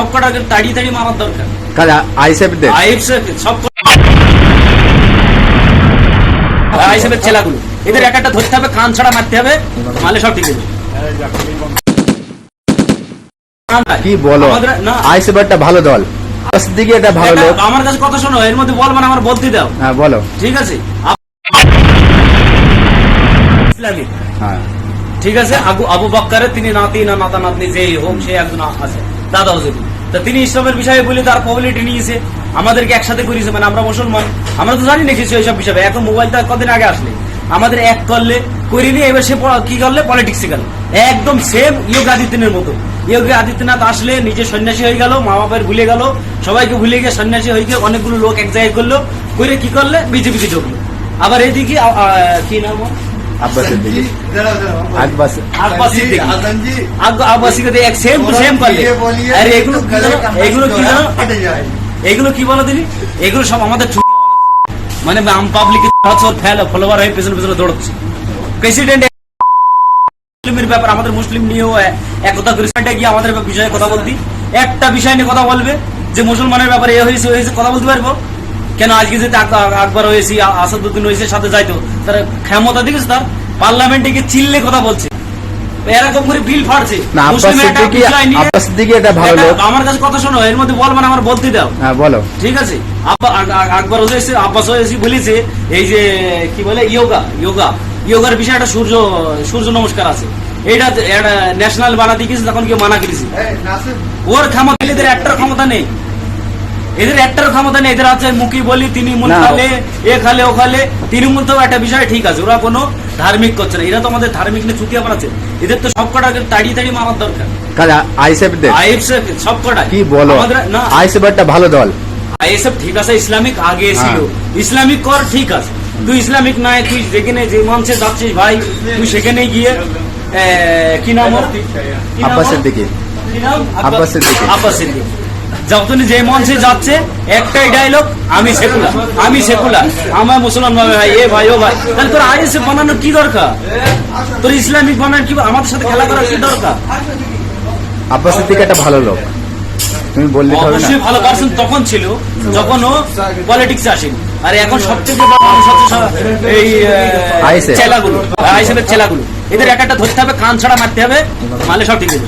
সব কটাকে তাড়িয়ে তাড়িয়ে মারার দরকার। কাজ সব আইএসএফের ছেলাগুলো। এদের এক একটা ধরতে হবে কান ছাড়া মারতে হবে মালে সব ঠিক আছে কি বলো? আইসেফারটা ভালো দল। দিকে এটা ভালো লোক। আমার কাছে কথা শোনো এর মধ্যে বল মানে আমার বলতে দাও। হ্যাঁ বলো। ঠিক আছে? হ্যাঁ। ঠিক আছে? আবু বক্কারের তিনি নাতি না নাতা নাতনি যেই হোক সে একজন আছে। দাদা হোসেন তা তিনি ইসলামের বিষয়ে বলে তার পপুলারিটি নিয়েছে, আমাদেরকে একসাথে করিয়েছে মানে আমরা মুসলমান। আমরা তো জানি না কিছু এইসব বিষয়ে। এখন মোবাইলটা কদিন আগে আসলে? আমাদের এক করলে করিনি এবার সে কি করলে? পলিটিক্স গেল। একদম সেম ইয়োগী আদিত্যনের মতো। ইয়োগী আদিত্যনাথ আসলে নিজে সন্ন্যাসী হয়ে গেল, মা বাবার ভুলে গেল। সবাইকে ভুলে গিয়ে সন্ন্যাসী হয়ে গিয়ে অনেকগুলো লোক এক জায়গায় করল, করে কি করলে? বিজেপিতে ঢুকলো। আবার এদিকে কি নাম ওর? আব্বাসের দিকে। আব্বাস আব্বাস সিদ্দিকী। আব্বাস সিদ্দিকী এক সেম টু সেম করলে আরে এগুলো এগুলো কি জানো? এগুলো কি বলো দিদি? এগুলো সব আমাদের মানে আম পাবলিক ফেল ফলোয়ার হয়ে পেছনে পেছনে দৌড়চ্ছে। প্রেসিডেন্ট মুসলিমের ব্যাপার আমাদের মুসলিম নিয়েও একতা করে গিয়ে আমাদের বিষয়ে কথা বলতি। একটা বিষয় নিয়ে কথা বলবে যে মুসলমানের ব্যাপারে এ হয়েছে হয়েছে কথা বলতে পারব? কেন আজকে যদি আকবর হয়েছি আসাদুদ্দিন হয়েছে সাথে যাইতো? তার ক্ষমতা দেখেছে তার? পার্লামেন্টে গিয়ে চিল্লে কথা বলছে। এরকম করে বিল একটা আমার কাছে কথা শোনো এর মধ্যে বল মানে আমার বলতে দাও। হ্যাঁ বলো। ঠিক আছে? আকবর হয়েছে আব্বাস হয়েছে বলেছে এই যে কি বলে? Yoga yoga. ইয়োগার বিষয়ে একটা সূর্য সূর্য নমস্কার আছে। এটা একটা ন্যাশনাল বানাতে গেছে তখন কেউ মানা করেছে। ওর ক্ষমতা একটার ক্ষমতা নেই। এদের একটার ক্ষমতা নেই এদের আছে মুখি বলি তিনি মুল না। খালে এ খালে ও খালে। তৃণমূল তো একটা বিষয় ঠিক আছে ওরা কোনো ধার্মিক করছে না। এরা তো আমাদের ধার্মিক নিয়ে চুতিয়া বানাচ্ছে। এদের তো সব কটাকে তাড়িয়ে তাড়িয়ে মারার দরকার। সব কটা কি বলো? না। আইসেফারটা ভালো দল। আইএসএফ ঠিক আছে ইসলামিক আগে ছিল। হ্যাঁ। ইসলামিক কর ঠিক আছে। তুই ইসলামিক নয় তুই যেখানে যে মঞ্চে যাচ্ছিস ভাই তুই সেখানে গিয়ে কি নাম ওর? কি নাম আব্বাসের দিকে। কি নাম? যখন যে মঞ্চে যাচ্ছে একটাই ডায়লগ আমি সেকুলার আমি সেকুলার আমার মুসলমান ভাই ভাই এ ভাই ও ভাই। তাহলে তোর আইএসএফ বানানোর কি দরকার? তোর ইসলামিক বানানোর কি আমাদের সাথে খেলা করার কি দরকার? আব্বাস একটা ভালো লোক। তুমি বললে অবশ্যই ভালো পার্সন তখন ছিল যখন ও পলিটিক্স আসেনি। আর এখন সবচেয়ে বড় মানুষ সব- এই চেলাগুলো। আইসেফের চেলাগুলো। এদের এক একটা ধরতে হবে কান ছাড়া মারতে হবে মালে সব ঠিক আছে